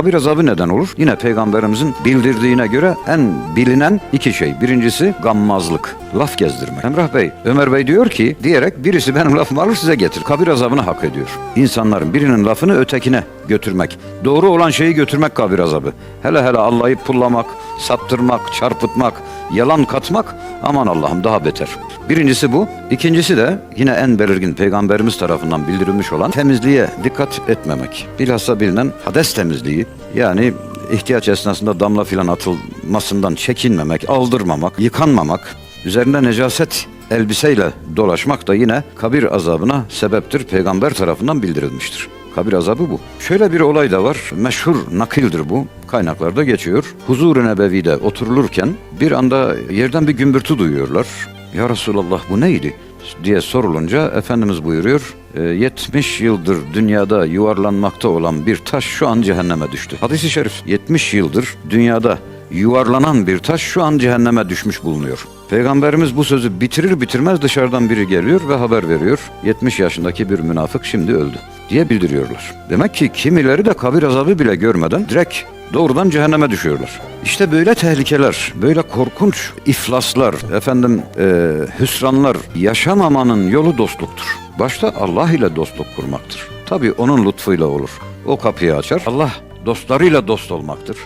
Kabir azabı neden olur? Yine peygamberimizin bildirdiğine göre en bilinen iki şey. Birincisi gammazlık, laf gezdirmek. Emrah Bey, Ömer Bey diyor ki diyerek birisi benim lafımı alır size getir. Kabir azabını hak ediyor. İnsanların birinin lafını ötekine götürmek. Doğru olan şeyi götürmek kabir azabı. Hele hele Allah'ı pullamak, saptırmak, çarpıtmak, yalan katmak aman Allah'ım daha beter. Birincisi bu. İkincisi de yine en belirgin peygamberimiz tarafından bildirilmiş olan temizliğe dikkat etmemek. Bilhassa bilinen hades temizliği yani ihtiyaç esnasında damla filan atılmasından çekinmemek, aldırmamak, yıkanmamak, üzerinde necaset elbiseyle dolaşmak da yine kabir azabına sebeptir. Peygamber tarafından bildirilmiştir. Kabir azabı bu. Şöyle bir olay da var. Meşhur nakildir bu. Kaynaklarda geçiyor. Huzur-u Nebevi'de oturulurken bir anda yerden bir gümbürtü duyuyorlar. Ya Resulallah bu neydi? diye sorulunca Efendimiz buyuruyor. "E, 70 yıldır dünyada yuvarlanmakta olan bir taş şu an cehenneme düştü. Hadis-i şerif 70 yıldır dünyada yuvarlanan bir taş şu an cehenneme düşmüş bulunuyor. Peygamberimiz bu sözü bitirir bitirmez dışarıdan biri geliyor ve haber veriyor. 70 yaşındaki bir münafık şimdi öldü diye bildiriyorlar. Demek ki kimileri de kabir azabı bile görmeden direkt doğrudan cehenneme düşüyorlar. İşte böyle tehlikeler, böyle korkunç iflaslar, efendim e, hüsranlar yaşamamanın yolu dostluktur. Başta Allah ile dostluk kurmaktır. Tabii onun lütfuyla olur. O kapıyı açar. Allah dostlarıyla dost olmaktır.